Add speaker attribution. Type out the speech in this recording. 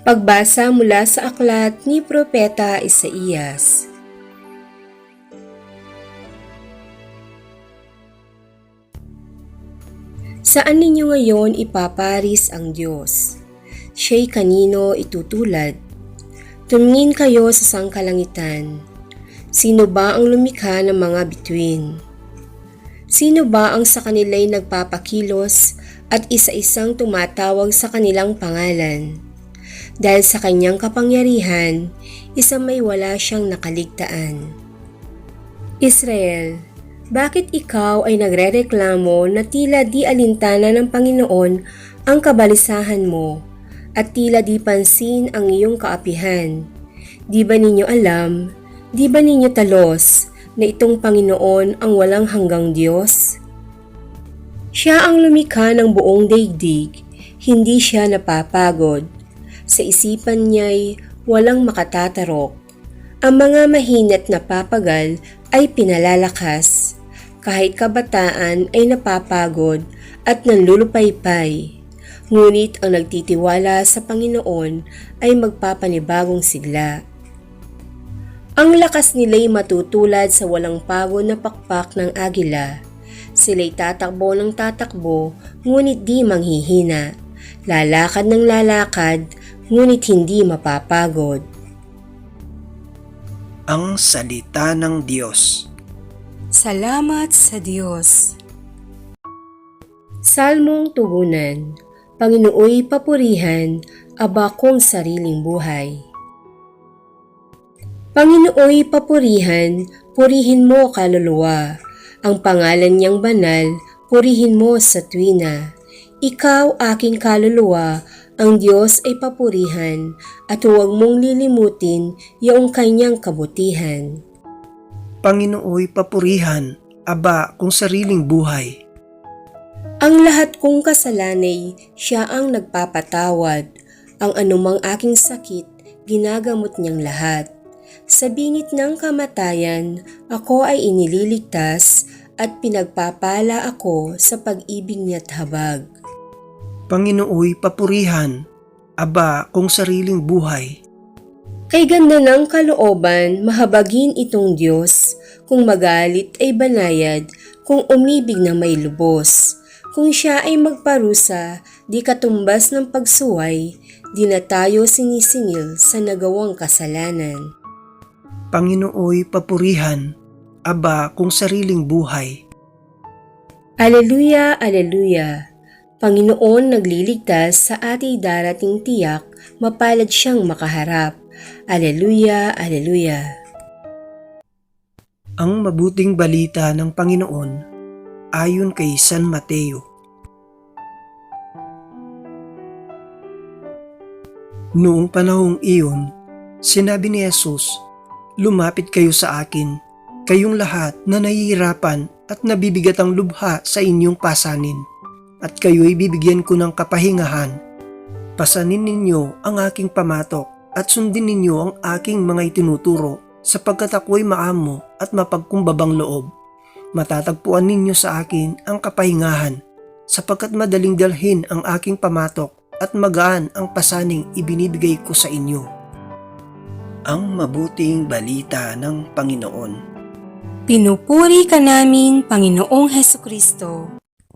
Speaker 1: Pagbasa mula sa aklat ni Propeta Isaías. Saan ninyo ngayon ipaparis ang Diyos? Siya'y kanino itutulad? Tumingin kayo sa sangkalangitan. Sino ba ang lumikha ng mga bituin? Sino ba ang sa kanila'y nagpapakilos at isa-isang tumatawag sa kanilang pangalan? Dahil sa kanyang kapangyarihan, isa may wala siyang nakaligtaan. Israel, bakit ikaw ay nagrereklamo na tila di alintana ng Panginoon ang kabalisahan mo at tila di pansin ang iyong kaapihan? Di ba ninyo alam, di ba ninyo talos na itong Panginoon ang walang hanggang Diyos? Siya ang lumikha ng buong daigdig, hindi siya napapagod. Sa isipan niya'y walang makatatarok. Ang mga mahinat na papagal ay pinalalakas. Kahit kabataan ay napapagod at nanlulupaypay. Ngunit ang nagtitiwala sa Panginoon ay magpapanibagong sigla. Ang lakas nila'y matutulad sa walang pagod na pakpak ng agila. Sila'y tatakbo ng tatakbo, ngunit di manghihina. Lalakad ng lalakad, ngunit hindi mapapagod.
Speaker 2: Ang Salita ng Diyos
Speaker 1: Salamat sa Diyos. Salmong Tugunan Panginooy papurihan, aba kong sariling buhay. Panginooy papurihan, purihin mo kaluluwa. Ang pangalan niyang banal, purihin mo sa tuwina. Ikaw aking kaluluwa, ang Diyos ay papurihan at huwag mong lilimutin yung kanyang kabutihan.
Speaker 2: Panginooy papurihan, aba kung sariling buhay.
Speaker 1: Ang lahat kong kasalanay, siya ang nagpapatawad. Ang anumang aking sakit, ginagamot niyang lahat. Sa bingit ng kamatayan, ako ay inililigtas at pinagpapala ako sa pag-ibig niya't habag.
Speaker 2: Panginooy papurihan, aba kung sariling buhay.
Speaker 1: Kay ganda ng kalooban, mahabagin itong Diyos. Kung magalit ay banayad, kung umibig na may lubos. Kung siya ay magparusa, di katumbas ng pagsuway, di na tayo sinisingil sa nagawang kasalanan.
Speaker 2: Panginooy papurihan, aba kung sariling buhay.
Speaker 1: Aleluya, Aleluya! Panginoon nagliligtas sa ating darating tiyak, mapalad siyang makaharap. Aleluya, Aleluya!
Speaker 2: Ang mabuting balita ng Panginoon ayon kay San Mateo. Noong panahong iyon, sinabi ni Jesus, Lumapit kayo sa akin, kayong lahat na nahihirapan at nabibigat ang lubha sa inyong pasanin, at kayo'y bibigyan ko ng kapahingahan. Pasanin ninyo ang aking pamatok at sundin ninyo ang aking mga itinuturo sapagkat ako'y maamo at mapagkumbabang loob. Matatagpuan ninyo sa akin ang kapahingahan sapagkat madaling dalhin ang aking pamatok at magaan ang pasaning ibinibigay ko sa inyo. Ang mabuting balita ng Panginoon.
Speaker 1: Pinupuri ka namin, Panginoong Heso Kristo.